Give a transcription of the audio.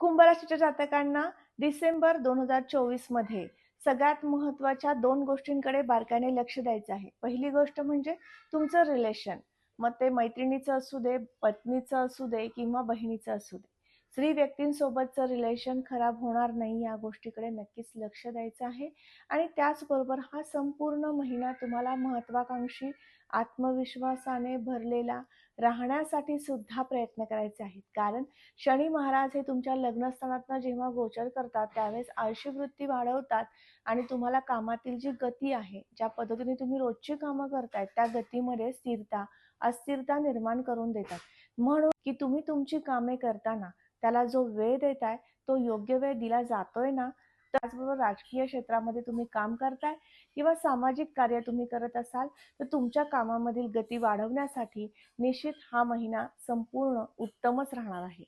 कुंभ राशीच्या जातकांना डिसेंबर दोन हजार चोवीसमध्ये सगळ्यात महत्त्वाच्या दोन गोष्टींकडे बारकाने लक्ष द्यायचं आहे. पहिली गोष्ट म्हणजे तुमचं रिलेशन मग ते मैत्रिणीचं असू दे पत्नीचं असू दे किंवा बहिणीचं असू दे. स्त्री व्यक्तींसोबतचं रिलेशन खराब होणार नाही या गोष्टीकडे नक्कीच लक्ष द्यायचं आहे. आणि त्याचबरोबर हा संपूर्ण महिना तुम्हाला महत्वाकांक्षी आत्मविश्वासाने भरलेला राहण्यासाठी सुद्धा प्रयत्न करायचे आहेत. कारण शनी महाराज हे तुमच्या लग्नस्थानातनं जेव्हा गोचर करतात त्यावेळेस आळशी वृत्ती वाढवतात आणि तुम्हाला कामातील जी गती आहे ज्या पद्धतीने तुम्ही रोजची कामं करतायत त्या गतीमध्ये स्थिरता अस्थिरता निर्माण करून देतात. म्हणून की तुम्ही तुमची कामे करताना त्याला जो वेळ देताय तो योग्य वेळ दिला जातोय ना त्याचबरोबर राजकीय क्षेत्रामध्ये तुम्ही काम करताय किंवा सामाजिक कार्य तुम्ही करत असाल तर तुमच्या कामामधील गती वाढवण्यासाठी निश्चित हा महिना संपूर्ण उत्तमच राहणार आहे.